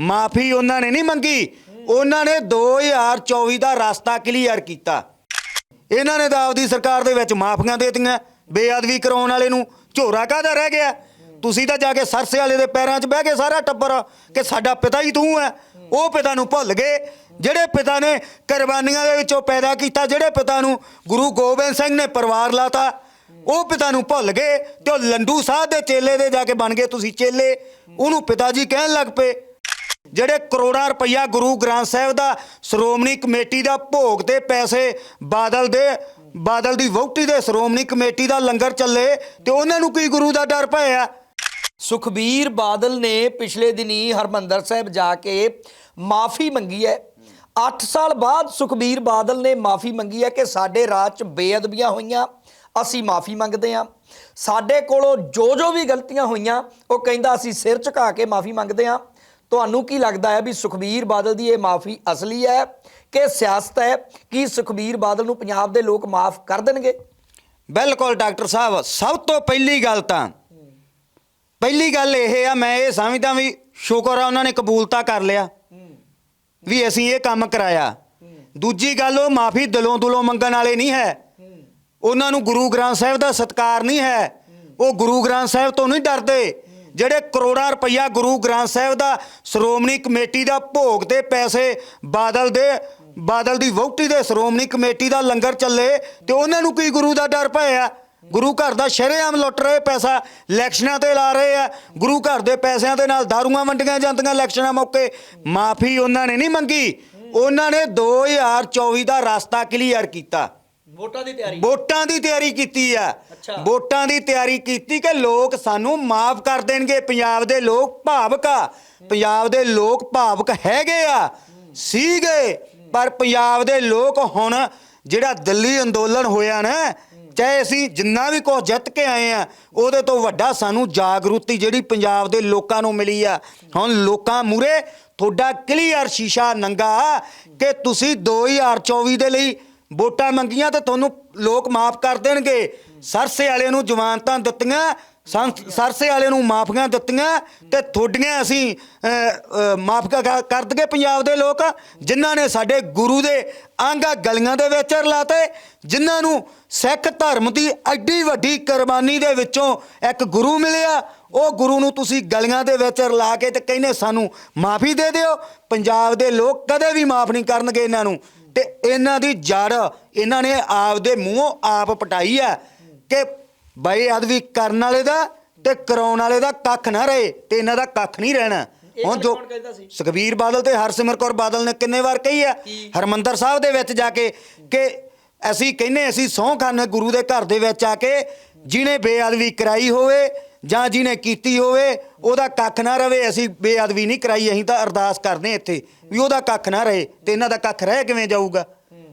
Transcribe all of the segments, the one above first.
ਮਾਫੀ ਉਹਨਾਂ ਨੇ ਨਹੀਂ ਮੰਗੀ। ਉਹਨਾਂ ਨੇ 2024 ਦਾ ਰਸਤਾ ਕਲੀਅਰ ਕੀਤਾ। ਇਹਨਾਂ ਨੇ ਤਾਂ ਆਪਦੀ ਸਰਕਾਰ ਦੇ ਵਿੱਚ ਮਾਫੀਆਂ ਦੇਤੀਆਂ। ਬੇਅਦਬੀ ਕਰਾਉਣ ਵਾਲੇ ਨੂੰ ਝੋਰਾ ਕਾਹਦਾ ਰਹਿ ਗਿਆ? ਤੁਸੀਂ ਤਾਂ ਜਾ ਕੇ ਸਰਸੇ ਵਾਲੇ ਦੇ ਪੈਰਾਂ 'ਚ ਬਹਿ ਕੇ ਸਾਰਾ ਟੱਬਰ, ਕਿ ਸਾਡਾ ਪਿਤਾ ਹੀ ਤੂੰ ਹੈ। ਉਹ ਪਿਤਾ ਨੂੰ ਭੁੱਲ ਗਏ। ਜਿਹੜੇ ਪਿਤਾ ਨੇ ਕੁਰਬਾਨੀਆਂ ਦੇ ਵਿੱਚੋਂ ਪੈਦਾ ਕੀਤਾ, ਜਿਹੜੇ ਪਿਤਾ ਨੂੰ ਗੁਰੂ ਗੋਬਿੰਦ ਸਿੰਘ ਨੇ ਪਰਿਵਾਰ ਲਾਤਾ, ਉਹ ਪਿਤਾ ਨੂੰ ਭੁੱਲ ਗਏ ਤੇ ਉਹ ਲੰਡੂ ਸਾਹਿਬ ਦੇ ਚੇਲੇ ਦੇ ਜਾ ਕੇ ਬਣ ਗਏ। ਤੁਸੀਂ ਚੇਲੇ, ਉਹਨੂੰ ਪਿਤਾ ਜੀ ਕਹਿਣ ਲੱਗ ਪਏ। ਜਿਹੜੇ ਕਰੋੜਾਂ ਰੁਪਈਆ ਗੁਰੂ ਗ੍ਰੰਥ ਸਾਹਿਬ ਦਾ ਸ਼੍ਰੋਮਣੀ ਕਮੇਟੀ ਦਾ ਭੋਗ ਤੇ ਪੈਸੇ ਬਾਦਲ ਦੇ, ਬਾਦਲ ਦੀ ਵਹੁਟੀ ਦੇ ਸ਼੍ਰੋਮਣੀ ਕਮੇਟੀ ਦਾ ਲੰਗਰ ਚੱਲੇ ਤੇ ਉਹਨਾਂ ਨੂੰ ਕੀ ਗੁਰੂ ਦਾ ਡਰ ਪਿਆ ਸੁਖਬੀਰ ਬਾਦਲ ਨੇ ਪਿਛਲੇ ਦਿਨੀ ਹਰਮੰਦਰ ਸਾਹਿਬ ਜਾ ਕੇ ਮਾਫੀ ਮੰਗੀ ਹੈ। 8 ਸਾਲ ਬਾਅਦ ਸੁਖਬੀਰ ਬਾਦਲ ਨੇ ਮਾਫੀ ਮੰਗੀ ਹੈ ਕਿ ਸਾਡੇ ਰਾਜ 'ਚ ਬੇਅਦਬੀਆਂ ਹੋਈਆਂ, ਅਸੀਂ ਮਾਫੀ ਮੰਗਦੇ ਹਾਂ। ਸਾਡੇ ਕੋਲੋਂ ਜੋ ਜੋ ਵੀ ਗਲਤੀਆਂ ਹੋਈਆਂ, ਉਹ ਕਹਿੰਦਾ ਅਸੀਂ ਸਿਰ ਝੁਕਾ ਕੇ ਮਾਫੀ ਮੰਗਦੇ ਹਾਂ। ਤੁਹਾਨੂੰ ਕੀ ਲੱਗਦਾ ਹੈ ਵੀ ਸੁਖਬੀਰ ਬਾਦਲ ਦੀ ਇਹ ਮਾਫੀ ਅਸਲੀ ਹੈ ਕਿ ਸਿਆਸਤ ਹੈ? ਕੀ ਸੁਖਬੀਰ ਬਾਦਲ ਨੂੰ ਪੰਜਾਬ ਦੇ ਲੋਕ ਮਾਫ ਕਰ ਦੇਣਗੇ? ਬਿਲਕੁਲ ਡਾਕਟਰ ਸਾਹਿਬ, ਸਭ ਤੋਂ ਪਹਿਲੀ ਗੱਲ ਤਾਂ, ਪਹਿਲੀ ਗੱਲ ਇਹ ਆ, ਮੈਂ ਇਹ ਸਮਝਦਾ ਵੀ ਸ਼ੁਕਰ ਆ ਉਹਨਾਂ ਨੇ ਕਬੂਲਤਾ ਕਰ ਲਿਆ ਵੀ ਅਸੀਂ ਇਹ ਕੰਮ ਕਰਾਇਆ। ਦੂਜੀ ਗੱਲ ਉਹ ਮਾਫੀ ਦਿਲੋਂ ਦਿਲੋਂ ਮੰਗਣ ਵਾਲੇ ਨਹੀਂ ਹੈ। ਉਹਨਾਂ ਨੂੰ ਗੁਰੂ ਗ੍ਰੰਥ ਸਾਹਿਬ ਦਾ ਸਤਕਾਰ ਨਹੀਂ ਹੈ। ਉਹ ਗੁਰੂ ਗ੍ਰੰਥ ਸਾਹਿਬ ਤੋਂ ਨਹੀਂ ਡਰਦੇ। ਜਿਹੜੇ ਕਰੋੜਾਂ ਰੁਪਈਆ ਗੁਰੂ ਗ੍ਰੰਥ ਸਾਹਿਬ ਦਾ ਸ਼੍ਰੋਮਣੀ ਕਮੇਟੀ ਦਾ ਭੋਗ ਤੇ ਪੈਸੇ ਬਾਦਲ ਦੇ, ਬਾਦਲ ਦੀ ਵਹੁਟੀ ਦੇ ਸ਼੍ਰੋਮਣੀ ਕਮੇਟੀ ਦਾ ਲੰਗਰ ਚੱਲੇ ਤੇ ਉਹਨਾਂ ਨੂੰ ਕੀ ਗੁਰੂ ਦਾ ਡਰ ਪਿਆ ਗੁਰੂ ਘਰ ਦਾ ਸ਼ਰੇਆਮ ਲੁੱਟ ਰਹੇ ਪੈਸਾ, ਇਲੈਕਸ਼ਨਾਂ ਤੇ ਲਾ ਰਹੇ ਆ। ਗੁਰੂ ਘਰ ਦੇ ਪੈਸਿਆਂ ਦੇ ਨਾਲ ਦਾਰੂਆਂ ਵੰਡੀਆਂ ਜਾਂਦੀਆਂ ਇਲੈਕਸ਼ਨਾਂ ਮੌਕੇ। ਮਾਫੀ ਉਹਨਾਂ ਨੇ ਨਹੀਂ ਮੰਗੀ। ਉਹਨਾਂ ਨੇ 2024 ਦਾ ਰਸਤਾ ਕਲੀਅਰ ਕੀਤਾ। ਵੋਟਾਂ ਦੀ ਤਿਆਰੀ? ਵੋਟਾਂ ਦੀ ਤਿਆਰੀ ਕੀਤੀ ਆ। ਵੋਟਾਂ ਦੀ ਤਿਆਰੀ ਕੀਤੀ ਕਿ ਲੋਕ ਸਾਨੂੰ ਮਾਫ ਕਰ ਦੇਣਗੇ। ਪੰਜਾਬ ਦੇ ਲੋਕ ਭਾਵਕ ਆ। ਪੰਜਾਬ ਦੇ ਲੋਕ ਭਾਵਕ ਹੈਗੇ ਆ। ਸੀਗੇ। ਪਰ ਪੰਜਾਬ ਦੇ ਲੋਕ ਹੁਣ ਜਿਹੜਾ ਦਿੱਲੀ ਅੰਦੋਲਨ ਹੋਇਆ ਨਾ ਚਾਹੇ ਅਸੀਂ ਜਿੰਨਾ ਵੀ ਕੁਝ ਜਿੱਤ ਕੇ ਆਏ ਆ ਉਹਦੇ ਤੋਂ ਵੱਡਾ ਸਾਨੂੰ ਜਾਗਰੂਕਤੀ ਜਿਹੜੀ ਪੰਜਾਬ ਦੇ ਲੋਕਾਂ ਨੂੰ ਮਿਲੀ ਆ। ਹੁਣ ਲੋਕਾਂ ਮੂਰੇ ਤੁਹਾਡਾ ਕਲੀਅਰ ਸ਼ੀਸ਼ਾ ਨੰਗਾ ਕਿ ਤੁਸੀਂ 2024 ਦੇ ਲਈ ਵੋਟਾਂ ਮੰਗੀਆਂ ਤਾਂ ਤੁਹਾਨੂੰ ਲੋਕ ਮਾਫ ਕਰ ਦੇਣਗੇ। ਸਰਸੇ ਵਾਲੇ ਨੂੰ ਜ਼ਮਾਨਤਾਂ ਦਿੱਤੀਆਂ, ਸੰਸ- ਸਰਸੇ ਵਾਲੇ ਨੂੰ ਮਾਫੀਆਂ ਦਿੱਤੀਆਂ ਤੇ ਤੁਹਾਡੀਆਂ ਅਸੀਂ ਮਾਫ ਕਰ ਦਗੇ ਪੰਜਾਬ ਦੇ ਲੋਕ, ਜਿਨ੍ਹਾਂ ਨੇ ਸਾਡੇ ਗੁਰੂ ਦੇ ਆਂਗਾ ਗਲੀਆਂ ਦੇ ਵਿੱਚ ਰਲਾਤੇ, ਜਿਨ੍ਹਾਂ ਨੂੰ ਸਿੱਖ ਧਰਮ ਦੀ ਐਡੀ ਵੱਡੀ ਕੁਰਬਾਨੀ ਦੇ ਵਿੱਚੋਂ ਇੱਕ ਗੁਰੂ ਮਿਲਿਆ। ਉਹ ਗੁਰੂ ਨੂੰ ਤੁਸੀਂ ਗਲੀਆਂ ਦੇ ਵਿੱਚ ਰਲਾ ਕੇ ਤੇ ਕਹਿੰਦੇ ਸਾਨੂੰ ਮਾਫੀ ਦੇ ਦਿਓ। ਪੰਜਾਬ ਦੇ ਲੋਕ ਕਦੇ ਵੀ ਮਾਫ ਨਹੀਂ ਕਰਨਗੇ ਇਹਨਾਂ ਨੂੰ। ਤੇ ਇਹਨਾਂ ਦੀ ਜੜ ਇਹਨਾਂ ਨੇ ਆਪਦੇ ਮੂੰਹੋਂ ਆਪ ਪਟਾਈ ਆ ਕਿ ਬਈ ਅਦਵੀ ਕਰਨ ਵਾਲੇ ਦਾ ਤੇ ਕਰਾਉਣ ਵਾਲੇ ਦਾ ਕੱਖ ਨਾ ਰਹੇ ਤੇ ਇਹਨਾਂ ਦਾ ਕੱਖ ਨਹੀਂ ਰਹਿਣਾ ਹੁਣ ਜੋ? ਸੁਖਬੀਰ ਬਾਦਲ ਤੇ ਹਰਸਿਮਰ ਕੌਰ ਬਾਦਲ ਨੇ ਕਿੰਨੇ ਵਾਰ ਕਹੀ ਆ? ਹਰਮੰਦਰ ਸਾਹਿਬ ਦੇ ਵਿੱਚ ਜਾ ਕੇ ਕਿ ਅਸੀਂ ਕਹਿੰਨੇ ਅਸੀਂ ਸਹੁੰ ਖਾਨੇ ਗੁਰੂ ਦੇ ਘਰ ਦੇ ਵਿੱਚ ਆ ਕੇ ਜਿਹਨੇ ਬੇਅਦਬੀ ਕਰਾਈ ਹੋਵੇ ਜਾਂ ਜਿਹਨੇ ਕੀਤੀ ਹੋਵੇ, ਉਹਦਾ ਕੱਖ ਨਾ ਰਵੇ, ਅਸੀਂ ਬੇਅਦਬੀ ਨਹੀਂ ਕਰਾਈ, ਅਸੀਂ ਤਾਂ ਅਰਦਾਸ ਕਰਦੇ ਇੱਥੇ ਵੀ ਉਹਦਾ ਕੱਖ ਨਾ ਰਹੇ ਤੇ ਇਹਨਾਂ ਦਾ ਕੱਖ ਰਹਿ ਕਿਵੇਂ ਜਾਊਗਾ?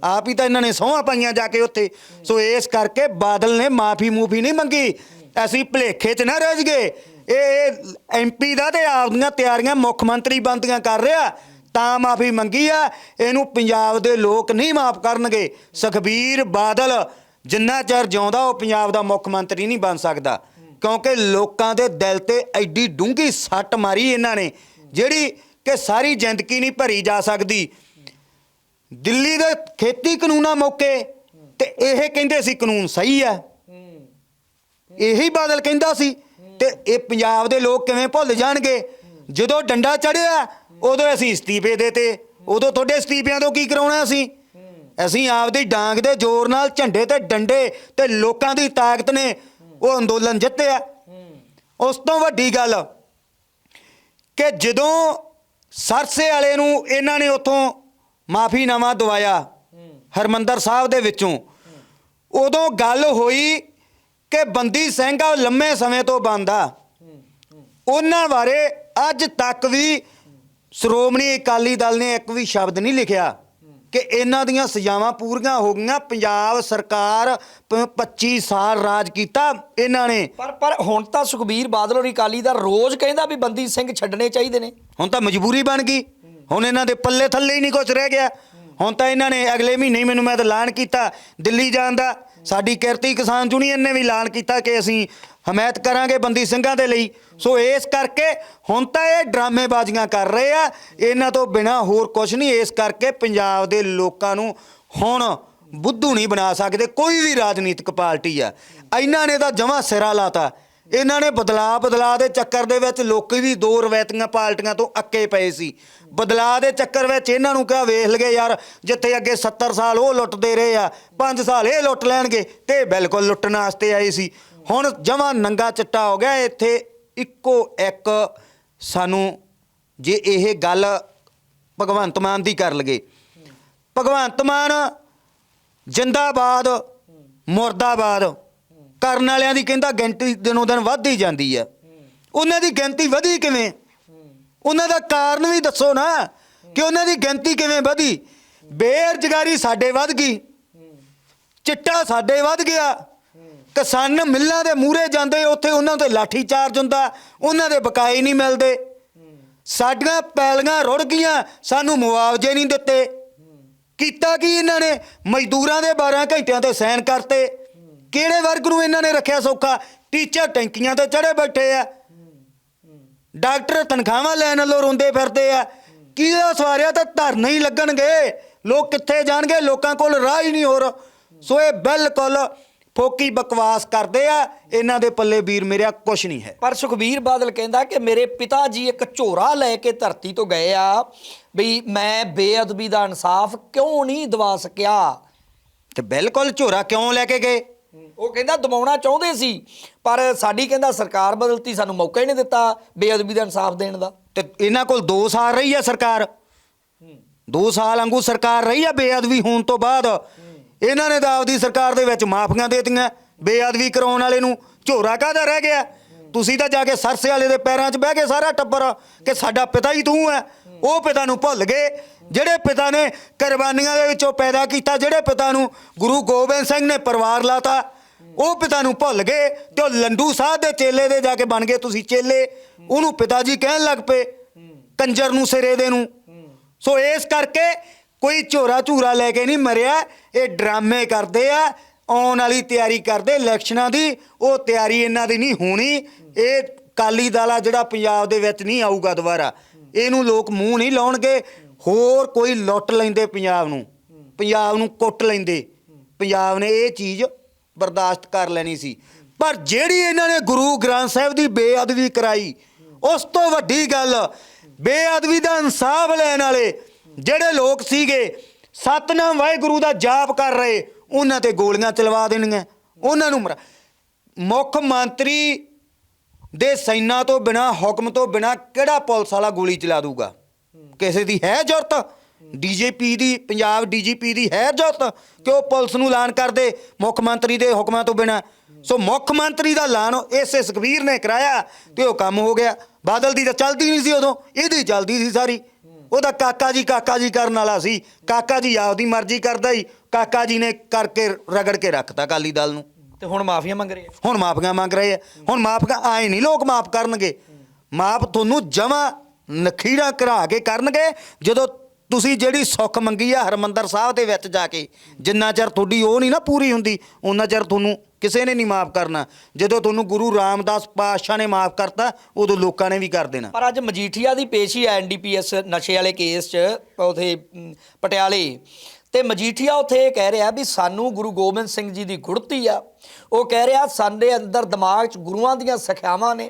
ਆਪ ਹੀ ਤਾਂ ਇਹਨਾਂ ਨੇ ਸਹੁੰਆਂ ਪਾਈਆਂ ਜਾ ਕੇ ਉੱਥੇ। ਸੋ ਇਸ ਕਰਕੇ ਬਾਦਲ ਨੇ ਮਾਫੀ ਮੂਫੀ ਨਹੀਂ ਮੰਗੀ। ਅਸੀਂ ਭਲੇਖੇ 'ਚ ਨਾ ਰਹਿ ਗਏ ਇਹ ਐਮਪੀ ਦਾ ਤੇ ਆਪਦੀਆਂ ਤਿਆਰੀਆਂ ਮੁੱਖ ਮੰਤਰੀ ਬੰਦੀਆਂ ਕਰ ਰਿਹਾ। ਤਾਂ ਮਾਫੀ ਮੰਗੀ ਆ। ਇਹਨੂੰ ਪੰਜਾਬ ਦੇ ਲੋਕ ਨਹੀਂ ਮਾਫ ਕਰਨਗੇ। ਸੁਖਬੀਰ ਬਾਦਲ ਜਿੰਨਾ ਚਿਰ ਜਿਉਂਦਾ, ਉਹ ਪੰਜਾਬ ਦਾ ਮੁੱਖ ਮੰਤਰੀ ਨਹੀਂ ਬਣ ਸਕਦਾ। ਕਿਉਂਕਿ ਲੋਕਾਂ ਦੇ ਦਿਲ ਤੇ ਐਡੀ ਡੂੰਘੀ ਸੱਟ ਮਾਰੀ ਇਹਨਾਂ ਨੇ, ਜਿਹੜੀ ਕਿ ਸਾਰੀ ਜ਼ਿੰਦਗੀ ਨਹੀਂ ਭਰੀ ਜਾ ਸਕਦੀ। ਦਿੱਲੀ ਦੇ ਖੇਤੀ ਕਾਨੂੰਨਾਂ ਮੌਕੇ ਤੇ ਇਹ ਕਹਿੰਦੇ ਸੀ ਕਾਨੂੰਨ ਸਹੀ ਆ ਇਹੀ ਬਾਦਲ ਕਹਿੰਦਾ ਸੀ ਤੇ ਇਹ ਪੰਜਾਬ ਦੇ ਲੋਕ ਕਿਵੇਂ ਭੁੱਲ ਜਾਣਗੇ? ਜਦੋਂ ਡੰਡਾ ਚੜਿਆ, ਉਦੋਂ ਅਸੀਂ ਅਸਤੀਫੇ ਦੇਤੇ। ਉਦੋਂ ਤੁਹਾਡੇ ਅਸਤੀਫਿਆਂ ਤੋਂ ਕੀ ਕਰਾਉਣਾ ਅਸੀਂ? ਅਸੀਂ ਆਪਦੀ ਡਾਂਗ ਦੇ ਜ਼ੋਰ ਨਾਲ ਝੰਡੇ ਤੇ ਡੰਡੇ ਤੇ ਲੋਕਾਂ ਦੀ ਤਾਕਤ ਨੇ ਉਹ ਅੰਦੋਲਨ ਜਿੱਤਿਆ ਉਸ ਤੋਂ ਵੱਡੀ ਗੱਲ ਕਿ ਜਦੋਂ ਸਰਸੇ ਵਾਲੇ ਨੂੰ ਇਹਨਾਂ ਨੇ ਉੱਥੋਂ ਮਾਫੀਨਾਮਾ ਦਵਾਇਆ ਹਰਮੰਦਰ ਸਾਹਿਬ ਦੇ ਵਿੱਚੋਂ, ਉਦੋਂ ਗੱਲ ਹੋਈ ਕਿ ਬੰਦੀ ਸਿੰਘ ਆ ਲੰਮੇ ਸਮੇਂ ਤੋਂ ਬੰਦਾ ਉਹਨਾਂ ਬਾਰੇ ਅੱਜ ਤੱਕ ਵੀ ਸ਼੍ਰੋਮਣੀ ਅਕਾਲੀ ਦਲ ਨੇ ਇੱਕ ਵੀ ਸ਼ਬਦ ਨਹੀਂ ਲਿਖਿਆ। ਕਿ ਇਹਨਾਂ ਦੀਆਂ ਸਜ਼ਾਵਾਂ ਪੂਰੀਆਂ ਹੋ ਗਈਆਂ। ਪੰਜਾਬ ਸਰਕਾਰ ਪ- 25 ਸਾਲ ਰਾਜ ਕੀਤਾ ਇਹਨਾਂ ਨੇ। ਪਰ ਪਰ ਹੁਣ ਤਾਂ ਸੁਖਬੀਰ ਬਾਦਲ ਔਰ ਅਕਾਲੀ ਦਾ ਰੋਜ਼ ਕਹਿੰਦਾ ਵੀ ਬੰਦੀ ਸਿੰਘ ਛੱਡਣੇ ਚਾਹੀਦੇ ਨੇ। ਹੁਣ ਤਾਂ ਮਜਬੂਰੀ ਬਣ ਗਈ। ਹੁਣ ਇਹਨਾਂ ਦੇ ਪੱਲੇ ਥੱਲੇ ਹੀ ਨਹੀਂ ਕੁਝ ਰਹਿ ਗਿਆ। ਹੁਣ ਤਾਂ ਇਹਨਾਂ ਨੇ ਅਗਲੇ ਮਹੀਨੇ ਮੈਨੂੰ ਮੈਂ ਤਾਂ ਐਲਾਨ ਕੀਤਾ ਦਿੱਲੀ ਜਾਣ ਦਾ। ਸਾਡੀ ਕਿਰਤੀ ਕਿਸਾਨ ਯੂਨੀਅਨ ਨੇ ਵੀ ਐਲਾਨ ਕੀਤਾ ਕਿ ਅਸੀਂ ਹਮਾਇਤ ਕਰਾਂਗੇ ਬੰਦੀ ਸਿੰਘਾਂ ਦੇ ਲਈ। ਸੋ ਇਸ ਕਰਕੇ ਹੁਣ ਤਾਂ ਇਹ ਡਰਾਮੇਬਾਜ਼ੀਆਂ ਕਰ ਰਹੇ ਆ। ਇਹਨਾਂ ਤੋਂ ਬਿਨਾ ਹੋਰ ਕੁਝ ਨਹੀਂ। ਇਸ ਕਰਕੇ ਪੰਜਾਬ ਦੇ ਲੋਕਾਂ ਨੂੰ ਹੁਣ ਬੁੱਧੂ ਨਹੀਂ ਬਣਾ ਸਕਦੇ। ਕੋਈ ਵੀ ਰਾਜਨੀਤਿਕ ਪਾਰਟੀ ਆ। ਇਹਨਾਂ ਨੇ ਤਾਂ ਜਮਾ ਸਿਰਾ ਲਾਤਾ। ਇਹਨਾਂ ਨੇ ਬਦਲਾਅ ਬਦਲਾਅ ਦੇ ਚੱਕਰ ਦੇ ਵਿੱਚ ਲੋਕੀ ਵੀ ਦੋ ਰਵਾਇਤੀਆਂ ਪਾਰਟੀਆਂ ਤੋਂ ਅੱਕੇ ਪਏ ਸੀ। ਬਦਲਾਅ ਦੇ ਚੱਕਰ ਵਿੱਚ ਇਹਨਾਂ ਨੂੰ ਕਿਹਾ, ਵੇਖ ਲਗੇ ਯਾਰ, ਜਿੱਥੇ ਅੱਗੇ 70 ਸਾਲ ਉਹ ਲੁੱਟਦੇ ਰਹੇ ਆ 5 ਸਾਲ ਇਹ ਲੁੱਟ ਲੈਣਗੇ ਤੇ ਬਿਲਕੁਲ ਲੁੱਟਣ ਵਾਸਤੇ ਆਏ ਸੀ। ਹੁਣ ਜਮਾ ਨੰਗਾ ਚਿੱਟਾ ਹੋ ਗਿਆ, ਇੱਥੇ ਇੱਕੋ ਇੱਕ ਸਾਨੂੰ ਜੇ ਇਹ ਗੱਲ ਭਗਵੰਤ ਮਾਨ ਦੀ ਕਰ ਲਗੇ। ਭਗਵੰਤ ਮਾਨ ਜਿੰਦਾਬਾਦ, ਮੁਰਦਾਬਾਦ, ਕਰਨ ਵਾਲਿਆਂ ਦੀ ਕਹਿੰਦਾ ਗਿਣਤੀ ਦਿਨੋਂ ਦਿਨ ਵੱਧਦੀ ਜਾਂਦੀ ਆ ਉਹਨਾਂ ਦੀ ਗਿਣਤੀ ਵਧੀ ਕਿਵੇਂ? ਉਹਨਾਂ ਦਾ ਕਾਰਨ ਵੀ ਦੱਸੋ ਨਾ, ਕਿ ਉਹਨਾਂ ਦੀ ਗਿਣਤੀ ਕਿਵੇਂ ਵਧੀ? ਬੇਰੁਜ਼ਗਾਰੀ ਸਾਡੇ ਵੱਧ ਗਈ। ਚਿੱਟਾ ਸਾਡੇ ਵੱਧ ਗਿਆ। ਕਿਸਾਨ ਮਿੱਲਾਂ ਦੇ ਮੂਹਰੇ ਜਾਂਦੇ, ਉੱਥੇ ਉਹਨਾਂ ਤੇ ਲਾਠੀ ਚਾਰਜ ਹੁੰਦਾ, ਉਹਨਾਂ ਦੇ ਬਕਾਏ ਨਹੀਂ ਮਿਲਦੇ। ਸਾਡੀਆਂ ਪੈਲੀਆਂ ਰੁੜ ਗਈਆਂ, ਸਾਨੂੰ ਮੁਆਵਜ਼ੇ ਨਹੀਂ ਦਿੱਤੇ। ਕੀਤਾ ਕੀ ਇਹਨਾਂ ਨੇ? ਮਜ਼ਦੂਰਾਂ ਦੇ 12 ਘੰਟਿਆਂ ਤੇ ਸਾਈਨ ਕਰਤੇ। ਕਿਹੜੇ ਵਰਗ ਨੂੰ ਇਹਨਾਂ ਨੇ ਰੱਖਿਆ ਸੌਖਾ? ਟੀਚਰ ਟੈਂਕੀਆਂ ਤੇ ਚੜੇ ਬੈਠੇ ਆ। ਡਾਕਟਰ ਤਨਖਾਹਾਂ ਲੈਣ ਵੱਲੋਂ ਰੋਂਦੇ ਫਿਰਦੇ ਆ। ਕਿਹਦਾ ਸਵਾਰਿਆ ਤਾਂ ਧਰਨੇ ਹੀ ਲੱਗਣਗੇ? ਲੋਕ ਕਿੱਥੇ ਜਾਣਗੇ? ਲੋਕਾਂ ਕੋਲ ਰਾਹ ਹੀ ਨਹੀਂ ਹੋਰ। ਸੋ ਇਹ ਬਿਲਕੁਲ ਫੋਕੀ ਬਕਵਾਸ ਕਰਦੇ ਆ ਇਹਨਾਂ ਦੇ ਪੱਲੇ ਵੀਰ ਮੇਰਿਆ ਕੁਛ ਨਹੀਂ ਹੈ। ਪਰ ਸੁਖਬੀਰ ਬਾਦਲ ਕਹਿੰਦਾ ਕਿ ਮੇਰੇ ਪਿਤਾ ਜੀ ਇੱਕ ਝੋਰਾ ਲੈ ਕੇ ਧਰਤੀ ਤੋਂ ਗਏ ਆ ਵੀ ਮੈਂ ਬੇਅਦਬੀ ਦਾ ਇਨਸਾਫ ਕਿਉਂ ਨਹੀਂ ਦਵਾ ਸਕਿਆ? ਤੇ ਬਿਲਕੁਲ ਝੋਰਾ ਕਿਉਂ ਲੈ ਕੇ ਗਏ? ਉਹ ਕਹਿੰਦਾ ਦਬਾਉਣਾ ਚਾਹੁੰਦੇ ਸੀ ਪਰ ਸਾਡੀ ਕਹਿੰਦਾ ਸਰਕਾਰ ਬਦਲਤੀ ਸਾਨੂੰ ਮੌਕਾ ਹੀ ਨਹੀਂ ਦਿੱਤਾ ਬੇਅਦਬੀ ਦਾ ਇਨਸਾਫ ਦੇਣ ਦਾ। ਤੇ ਇਹਨਾਂ ਕੋਲ 2 ਸਾਲ ਰਹੀ ਆ ਸਰਕਾਰ। 2 ਸਾਲ ਵਾਂਗੂ ਸਰਕਾਰ ਰਹੀ ਆ ਬੇਅਦਬੀ ਹੋਣ ਤੋਂ ਬਾਅਦ। ਇਹਨਾਂ ਨੇ ਤਾਂ ਆਪਦੀ ਸਰਕਾਰ ਦੇ ਵਿੱਚ ਮਾਫੀਆਂ ਦੇਤੀਆਂ, ਬੇਅਦਬੀ ਕਰਾਉਣ ਵਾਲੇ ਨੂੰ ਝੋਰਾ ਕਾਹਦਾ ਰਹਿ ਗਿਆ? ਤੁਸੀਂ ਤਾਂ ਜਾ ਕੇ ਸਰਸੇ ਵਾਲੇ ਦੇ ਪੈਰਾਂ 'ਚ ਬਹਿ ਕੇ ਸਾਰਾ ਟੱਬਰ ਕਿ ਸਾਡਾ ਪਿਤਾ ਹੀ ਤੂੰ ਹੈ। ਉਹ ਪਿਤਾ ਨੂੰ ਭੁੱਲ ਗਏ। ਜਿਹੜੇ ਪਿਤਾ ਨੇ ਕੁਰਬਾਨੀਆਂ ਦੇ ਵਿੱਚੋਂ ਪੈਦਾ ਕੀਤਾ, ਜਿਹੜੇ ਪਿਤਾ ਨੂੰ ਗੁਰੂ ਗੋਬਿੰਦ ਸਿੰਘ ਨੇ ਪਰਿਵਾਰ ਲਾਤਾ, ਉਹ ਪਿਤਾ ਨੂੰ ਭੁੱਲ ਗਏ ਤੇ ਉਹ ਲੰਡੂ ਸਾਹਿਬ ਦੇ ਚੇਲੇ ਦੇ ਜਾ ਕੇ ਬਣ ਗਏ ਤੁਸੀਂ ਚੇਲੇ। ਉਹਨੂੰ ਪਿਤਾ ਜੀ ਕਹਿਣ ਲੱਗ ਪਏ, ਕੰਜਰ ਨੂੰ ਸਿਰੇ ਦੇ ਨੂੰ। ਸੋ ਇਸ ਕਰਕੇ ਕੋਈ ਝੋਰਾ ਝੂਰਾ ਲੈ ਕੇ ਨਹੀਂ ਮਰਿਆ। ਇਹ ਡਰਾਮੇ ਕਰਦੇ ਆ, ਆਉਣ ਵਾਲੀ ਤਿਆਰੀ ਕਰਦੇ। ਇਲੈਕਸ਼ਨਾਂ ਦੀ ਉਹ ਤਿਆਰੀ ਇਹਨਾਂ ਦੀ ਨਹੀਂ ਹੋਣੀ। ਇਹ ਕਾਲੀ ਦਾਲਾ ਜਿਹੜਾ ਪੰਜਾਬ ਦੇ ਵਿੱਚ ਨਹੀਂ ਆਊਗਾ ਦੁਬਾਰਾ। ਇਹਨੂੰ ਲੋਕ ਮੂੰਹ ਨਹੀਂ ਲਾਉਣਗੇ। ਹੋਰ ਕੋਈ ਲੁੱਟ ਲੈਂਦੇ ਪੰਜਾਬ ਨੂੰ। ਪੰਜਾਬ ਨੂੰ ਕੁੱਟ ਲੈਂਦੇ। ਪੰਜਾਬ ਨੇ ਇਹ ਚੀਜ਼ ਬਰਦਾਸ਼ਤ ਕਰ ਲੈਣੀ ਸੀ। ਪਰ ਜਿਹੜੀ ਇਹਨਾਂ ਨੇ ਗੁਰੂ ਗ੍ਰੰਥ ਸਾਹਿਬ ਦੀ ਬੇਅਦਬੀ ਕਰਾਈ, ਉਸ ਤੋਂ ਵੱਡੀ ਗੱਲ ਬੇਅਦਬੀ ਦਾ ਇਨਸਾਫ ਲੈਣ ਵਾਲੇ ਜਿਹੜੇ ਲੋਕ ਸੀਗੇ, ਸਤਨਾਮ ਵਾਹਿਗੁਰੂ ਦਾ ਜਾਪ ਕਰ ਰਹੇ, ਉਹਨਾਂ ਤੇ ਗੋਲੀਆਂ ਚਲਵਾ ਦੇਣੀਆਂ, ਉਹਨਾਂ ਨੂੰ ਮੁੱਖ ਮੰਤਰੀ ਦੇ ਸੈਨਾ ਤੋਂ ਬਿਨਾ, ਹੁਕਮ ਤੋਂ ਬਿਨਾ ਕਿਹੜਾ ਪੁਲਿਸ ਵਾਲਾ ਗੋਲੀ ਚਲਾ ਦੂਗਾ? ਕਿਸੇ ਦੀ ਹੈ ਜ਼ਰੂਰਤ? ਡੀਜੀਪੀ ਦੀ, ਪੰਜਾਬ ਡੀਜੀਪੀ ਦੀ ਹੈ ਜ਼ਰੂਰਤ ਕਿ ਉਹ ਪੁਲਿਸ ਨੂੰ ਐਲਾਨ ਕਰਦੇ ਮੁੱਖ ਮੰਤਰੀ ਦੇ ਹੁਕਮਾਂ ਤੋਂ ਬਿਨਾ? ਸੋ ਮੁੱਖ ਮੰਤਰੀ ਦਾ ਐਲਾਨ ਇਸੇ ਸੁਖਬੀਰ ਨੇ ਕਰਾਇਆ ਤੇ ਉਹ ਕੰਮ ਹੋ ਗਿਆ। ਬਾਦਲ ਦੀ ਤਾਂ ਚੱਲਦੀ ਨਹੀਂ ਸੀ ਉਦੋਂ, ਇਹਦੀ ਚੱਲਦੀ ਸੀ ਸਾਰੀ। ਉਹਦਾ ਕਾਕਾ ਜੀ ਕਾਕਾ ਜੀ ਕਰਨ ਵਾਲਾ ਸੀ। ਕਾਕਾ ਜੀ ਆਪਦੀ ਮਰਜ਼ੀ ਕਰਦਾ ਹੀ ਕਾਕਾ ਜੀ ਨੇ ਕਰਕੇ ਰਗੜ ਕੇ ਰੱਖਤਾ ਅਕਾਲੀ ਦਲ ਨੂੰ। ਤੇ ਹੁਣ ਮਾਫੀਆਂ ਮੰਗ ਰਹੇ ਆ? ਹੁਣ ਮਾਫੀਆਂ ਮੰਗ ਰਹੇ ਆ। ਹੁਣ ਮਾਫੀਆਂ ਆਏ ਨਹੀਂ ਲੋਕ ਮਾਫ ਕਰਨਗੇ। ਮਾਫ ਤੁਹਾਨੂੰ ਜਮਾ ਨਖੀਰਾ ਕਰਾ ਕੇ ਕਰਨਗੇ। ਜਦੋਂ ਤੁਸੀਂ ਜਿਹੜੀ ਸੁੱਖ ਮੰਗੀ ਆ ਹਰਮੰਦਰ ਸਾਹਿਬ ਦੇ ਵਿੱਚ ਜਾ ਕੇ, ਜਿੰਨਾ ਚਿਰ ਤੁਹਾਡੀ ਉਹ ਨਹੀਂ ਨਾ ਪੂਰੀ ਹੁੰਦੀ ਉਹਨਾਂ ਚਿਰ ਤੁਹਾਨੂੰ ਕਿਸੇ ਨੇ ਨਹੀਂ ਮਾਫ ਕਰਨਾ। ਜਦੋਂ ਤੁਹਾਨੂੰ ਗੁਰੂ ਰਾਮਦਾਸ ਪਾਤਸ਼ਾਹ ਨੇ ਮਾਫ ਕਰਤਾ, ਉਦੋਂ ਲੋਕਾਂ ਨੇ ਵੀ ਕਰ ਦੇਣਾ। ਪਰ ਅੱਜ ਮਜੀਠੀਆ ਦੀ ਪੇਸ਼ੀ ਹੈ ਐਨਡੀਪੀਐਸ ਨਸ਼ੇ ਵਾਲੇ ਕੇਸ 'ਚ, ਉਥੇ ਪਟਿਆਲੇ। ਤੇ ਮਜੀਠੀਆ ਉਥੇ ਇਹ ਕਹਿ ਰਿਹਾ ਵੀ ਸਾਨੂੰ ਗੁਰੂ ਗੋਬਿੰਦ ਸਿੰਘ ਜੀ ਦੀ ਗੁੜਤੀ ਆ। ਉਹ ਕਹਿ ਰਿਹਾ, ਸਾਡੇ ਅੰਦਰ ਦਿਮਾਗ 'ਚ ਗੁਰੂਆਂ ਦੀਆਂ ਸਿੱਖਿਆਵਾਂ ਨੇ।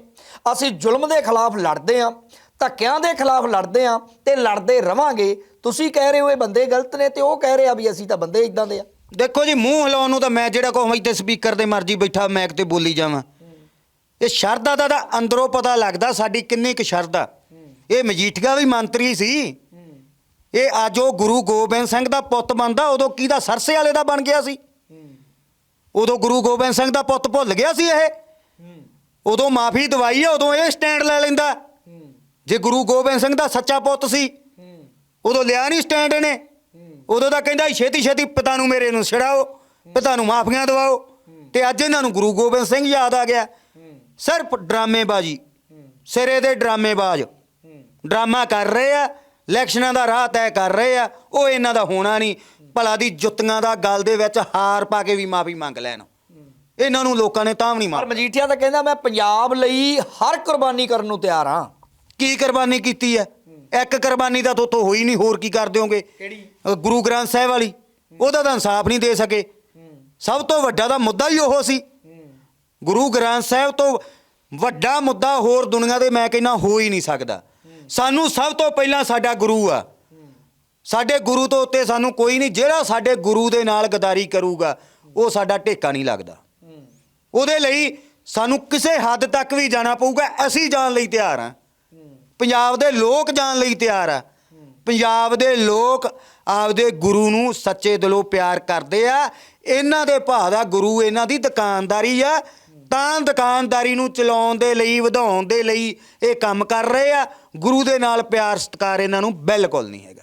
ਅਸੀਂ ਜ਼ੁਲਮ ਦੇ ਖਿਲਾਫ ਲੜਦੇ ਆਂ, ਧੱਕਿਆਂ ਦੇ ਖਿਲਾਫ ਲੜਦੇ ਆਂ ਤੇ ਲੜਦੇ ਰਵਾਂਗੇ। ਤੁਸੀਂ ਕਹਿ ਰਹੇ ਹੋ ਇਹ ਬੰਦੇ ਗਲਤ ਨੇ ਤੇ ਉਹ ਕਹਿ ਰਿਹਾ ਵੀ ਅਸੀਂ ਤਾਂ ਬੰਦੇ ਇਦਾਂ ਦੇ ਆ। ਦੇਖੋ ਜੀ, ਮੂੰਹ ਹਿਲਾਉਣ ਨੂੰ ਤਾਂ ਮੈਂ ਜਿਹੜਾ ਕੋ ਇੱਥੇ ਸਪੀਕਰ ਦੇ ਮਰਜ਼ੀ ਬੈਠਾ ਮੈਕ ਤੇ ਬੋਲੀ ਜਾਵਾਂ। ਇਹ ਸ਼ਰਧਾ ਦਾ ਤਾਂ ਅੰਦਰੋਂ ਪਤਾ ਲੱਗਦਾ, ਸਾਡੀ ਕਿੰਨੀ ਕੁ ਸ਼ਰਧਾ। ਇਹ ਮਜੀਠੀਆ ਵੀ ਮੰਤਰੀ ਸੀ। ਇਹ ਅੱਜ ਉਹ ਗੁਰੂ ਗੋਬਿੰਦ ਸਿੰਘ ਦਾ ਪੁੱਤ ਬਣਦਾ, ਉਦੋਂ ਕਿਹਦਾ ਸਰਸੇ ਵਾਲੇ ਦਾ ਬਣ ਗਿਆ ਸੀ? ਉਦੋਂ ਗੁਰੂ ਗੋਬਿੰਦ ਸਿੰਘ ਦਾ ਪੁੱਤ ਭੁੱਲ ਗਿਆ ਸੀ ਇਹ? ਉਦੋਂ ਮਾਫੀ ਦਵਾਈ ਆ, ਉਦੋਂ ਇਹ ਸਟੈਂਡ ਲੈ ਲੈਂਦਾ। ਜੇ ਗੁਰੂ ਗੋਬਿੰਦ ਸਿੰਘ ਦਾ ਸੱਚਾ ਪੁੱਤ ਸੀ ਉਦੋਂ ਲਿਆ ਨਹੀਂ ਸਟੈਂਡ ਇਹਨੇ ਉਦੋਂ ਤਾਂ ਕਹਿੰਦਾ ਸੀ, ਛੇਤੀ ਛੇਤੀ ਪਿਤਾ ਨੂੰ ਮੇਰੇ ਨੂੰ ਛੜਾਓ ਪਿਤਾ ਨੂੰ ਮਾਫੀਆਂ ਦਿਵਾਓ। ਤੇ ਅੱਜ ਇਹਨਾਂ ਨੂੰ ਗੁਰੂ ਗੋਬਿੰਦ ਸਿੰਘ ਯਾਦ ਆ ਗਿਆ। ਸਿਰਫ ਡਰਾਮੇਬਾਜ਼ੀ। ਸਿਰੇ ਦੇ ਡਰਾਮੇਬਾਜ਼। ਡਰਾਮਾ ਕਰ ਰਹੇ ਆ ਇਲੈਕਸ਼ਨਾਂ ਦਾ ਰਾਹ ਤੈਅ ਕਰ ਰਹੇ ਆ ਉਹ ਇਹਨਾਂ ਦਾ ਹੋਣਾ ਨਹੀਂ। ਭਲਾ ਦੀ ਜੁੱਤੀਆਂ ਦਾ ਗਲ ਦੇ ਵਿੱਚ ਹਾਰ ਪਾ ਕੇ ਵੀ ਮਾਫੀ ਮੰਗ ਲੈਣ। ਇਹਨਾਂ ਨੂੰ ਲੋਕਾਂ ਨੇ ਤਾਂ ਵੀ ਨਹੀਂ ਪਰ ਮਾਰ ਮਜੀਠੀਆ ਤਾਂ ਕਹਿੰਦਾ ਮੈਂ ਪੰਜਾਬ ਲਈ ਹਰ ਕੁਰਬਾਨੀ ਕਰਨ ਨੂੰ ਤਿਆਰ ਹਾਂ। ਕੀ ਕੁਰਬਾਨੀ ਕੀਤੀ ਹੈ? ਇੱਕ ਕੁਰਬਾਨੀ ਤਾਂ ਤੋਤੋਂ ਹੋਈ ਨਹੀਂ ਹੋਰ ਕੀ ਕਰ ਦਿਓਗੇ ਕਿਹੜੀ? ਗੁਰੂ ਗ੍ਰੰਥ ਸਾਹਿਬ ਵਾਲੀ। ਉਹਦਾ ਤਾਂ ਇਨਸਾਫ ਨਹੀਂ ਦੇ ਸਕੇ। ਸਭ ਤੋਂ ਵੱਡਾ ਦਾ ਮੁੱਦਾ ਹੀ ਉਹ ਸੀ। ਗੁਰੂ ਗ੍ਰੰਥ ਸਾਹਿਬ ਤੋਂ ਵੱਡਾ ਮੁੱਦਾ ਹੋਰ ਦੁਨੀਆ ਦੇ ਮੈਂ ਕਹਿੰਦਾ ਹੋ ਹੀ ਨਹੀਂ ਸਕਦਾ। ਸਾਨੂੰ ਸਭ ਤੋਂ ਪਹਿਲਾਂ ਸਾਡਾ ਗੁਰੂ ਆ। ਸਾਡੇ ਗੁਰੂ ਤੋਂ ਉੱਤੇ ਸਾਨੂੰ ਕੋਈ ਨਹੀਂ ਜਿਹੜਾ ਸਾਡੇ ਗੁਰੂ ਦੇ ਨਾਲ ਗਦਾਰੀ ਕਰੂਗਾ ਉਹ ਸਾਡਾ ਢੇਕਾ ਨਹੀਂ ਲੱਗਦਾ। ਉਹਦੇ ਲਈ ਸਾਨੂੰ ਕਿਸੇ ਹੱਦ ਤੱਕ ਵੀ ਜਾਣਾ ਪਊਗਾ ਅਸੀਂ ਜਾਣ ਲਈ ਤਿਆਰ ਆ ਪੰਜਾਬ ਦੇ ਲੋਕ ਜਾਣ ਲਈ ਤਿਆਰ ਆ। ਪੰਜਾਬ ਦੇ ਲੋਕ ਆਪਦੇ ਗੁਰੂ ਨੂੰ ਸੱਚੇ ਦਿਲੋਂ ਪਿਆਰ ਕਰਦੇ ਆ। ਇਹਨਾਂ ਦੇ ਭਾਅ ਦਾ ਗੁਰੂ ਇਹਨਾਂ ਦੀ ਦੁਕਾਨਦਾਰੀ ਆ। ਤਾਂ ਦੁਕਾਨਦਾਰੀ ਨੂੰ ਚਲਾਉਣ ਦੇ ਲਈ, ਵਧਾਉਣ ਦੇ ਲਈ ਇਹ ਕੰਮ ਕਰ ਰਹੇ ਆ। ਗੁਰੂ ਦੇ ਨਾਲ ਪਿਆਰ, ਸਤਿਕਾਰ ਇਹਨਾਂ ਨੂੰ ਬਿਲਕੁਲ ਨਹੀਂ ਹੈਗਾ।